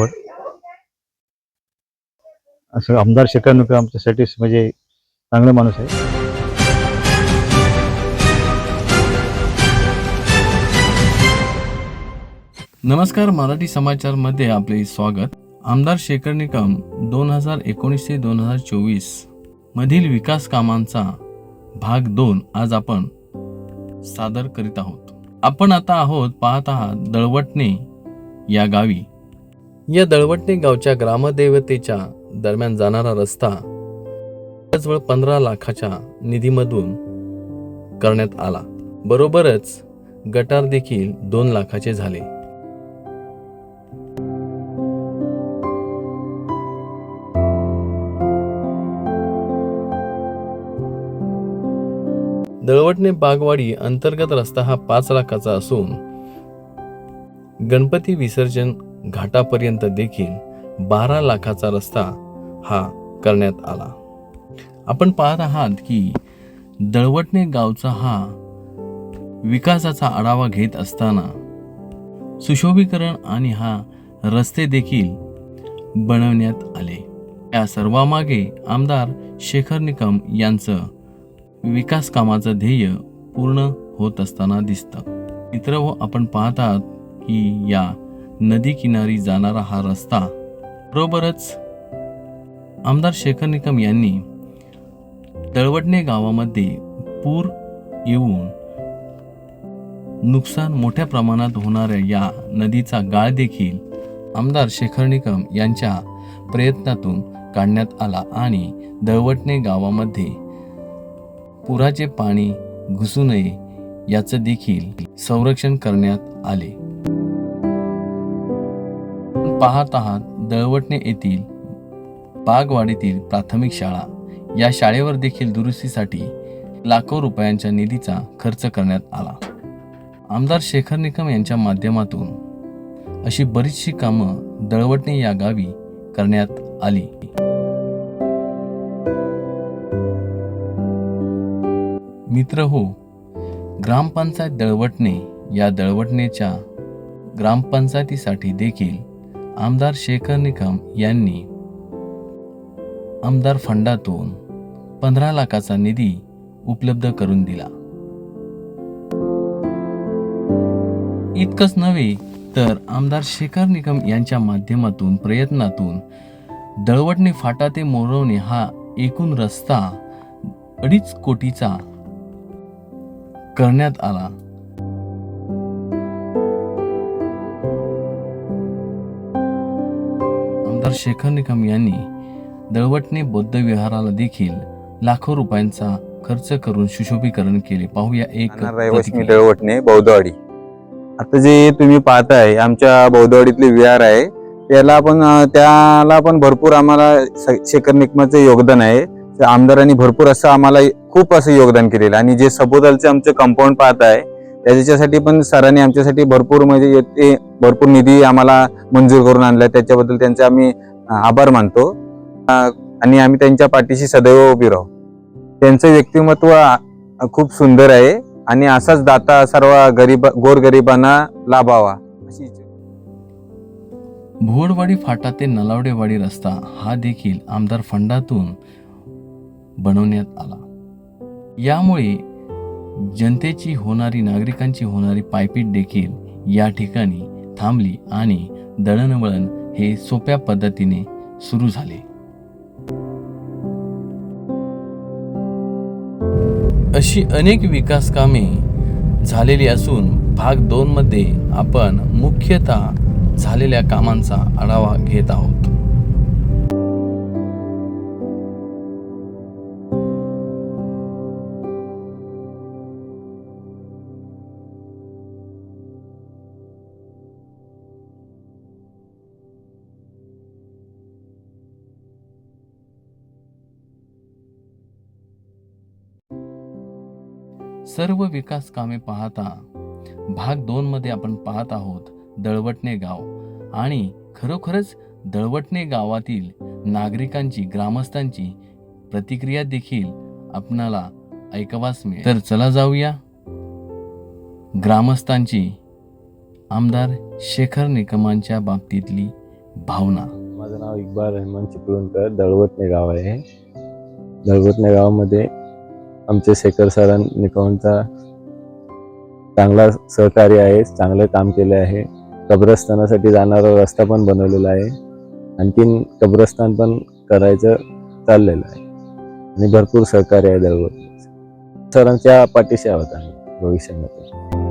आवड असं आमदार शेखर आमच्यासाठी म्हणजे चांगला माणूस आहे. नमस्कार मराठी समाचारमध्ये आपले स्वागत. आमदार शेखर निकम दोन हजार एकोणीस ते दोन हजार चोवीस मधील विकास कामांचा भाग दोन आज आपण सादर करीत आहोत. आपण आता आहोत पाहत आहात दळवटणे या गावी. या दळवटणे गावच्या ग्रामदेवतेच्या दरम्यान जाणारा रस्ता जवळ पंधरा लाखाच्या निधीमधून करण्यात आला. बरोबरच गटार देखील दोन लाखाचे झाले. दळवटणे बागवाडी अंतर्गत रस्ता हा पाच लाखाचा असून गणपती विसर्जन घाटापर्यंत देखील बारा लाखाचा रस्ता हा करण्यात आला. आपण पाहत आहात की दळवटणे गावचा हा विकासाचा आढावा घेत असताना सुशोभीकरण आणि हा रस्ते देखील बनवण्यात आले. या सर्वामागे आमदार शेखर निकम यांचं विकास कामाचं ध्येय पूर्ण होत असताना दिसतं. मित्र व आपण पाहत आहात की या नदी किनारी जाणारा हा रस्ता. बरोबरच आमदार शेखर निकम यांनी दळवटणे गावामध्ये पूर येऊन नुकसान मोठ्या प्रमाणात होणाऱ्या या नदीचा गाळ देखील आमदार शेखर निकम यांच्या प्रयत्नातून काढण्यात आला आणि दळवटणे गावामध्ये पुराचे पाणी घुसू नये याचं देखील संरक्षण करण्यात आले. पाहत आहात दळवटणे येथील बागवाडीतील प्राथमिक शाळा. या शाळेवर देखील दुरुस्तीसाठी लाखो रुपयांच्या निधीचा खर्च करण्यात आला. आमदार शेखर निकम यांच्या माध्यमातून अशी बरीचशी कामं दळवटणे या गावी करण्यात आली. मित्र हो ग्रामपंचायत दळवटणे या दळवटणेच्या ग्रामपंचायतीसाठी देखील आमदार शेखर निकम यांनी आमदार फंडातून पंधरा लाखाचा निधी उपलब्ध करून दिला. इतकंच नव्हे तर आमदार शेखर निकम यांच्या माध्यमातून प्रयत्नातून दळवटणे फाटा ते मोरवणे हा एकूण रस्ता अडीच कोटीचा करण्यात आला. आमदार शेखर निकम यांनी दळवटणे बौद्ध विहाराला देखील लाखो रुपयांचा खर्च करून सुशोभीकरण केले पाहूया एक रहिवासी. दळवटणे बौद्धवाडी आता जे तुम्ही पाहताय आमच्या बौद्धवाडीतले विहार आहे त्याला पण त्याला पण भरपूर आम्हाला शेखर निकमाचं योगदान आहे आमदारांनी भरपूर असं आम्हाला खूप असं योगदान केलेलं आहे. आणि जे सभोवतालचे आमचं कंपाऊंड पाहताय त्याच्यासाठी पण सरांनी आमच्यासाठी भरपूर म्हणजे ते भरपूर निधी आम्हाला मंजूर करून आणला त्याच्याबद्दल त्यांचे आम्ही आभार मानतो. आणि आम्ही त्यांच्या पाठीशी सदैव उभी राहू. त्यांचं व्यक्तिमत्व खूप सुंदर आहे आणि असाच दाता सर्व गरीब गोरगरिबांना लाभावा. अशी भोडवाडी फाटा ते नलावडेवाडी रस्ता हा देखील आमदार फंडातून बनवण्यात आला. यामुळे जनतेची होणारी नागरिकांची होणारी पायपीट देखील या ठिकाणी थांबली आणि दळणवळण हे सोप्या पद्धतीने सुरू झाले. अशी अनेक विकास कामे झालेली असून भाग दोन मध्ये आपण मुख्यतः झालेल्या कामांचा आढावा घेत आहोत. सर्व विकास कामे पाहता भाग दोन मध्ये आपण पाहत आहोत दळवटणे गाव. आणि खरोखरच दळवटणे गावातील नागरिकांची ग्रामस्थांची प्रतिक्रिया देखील आपणाला ऐकवास मिळेल. तर चला जाऊया. ग्रामस्थांची आमदार शेखर निकमांच्या बाबतीतली भावना. माझं नाव इकबाल रहमान चिपळूणकर दळवटणे गाव आहे. दळवटणे गावामध्ये आमचे शेखर सरां निकॉनचा चांगला सहकार्य आहे चांगलं काम केले आहे. कब्रस्तानासाठी जाणारा रस्ता पण बनवलेला आहे. आणखीन कब्रस्तान पण करायचं चाललेलं आहे. आणि भरपूर सहकार्य आहे दळवट सरांच्या पाठीशी आहोत आम्ही भविष्यामध्ये.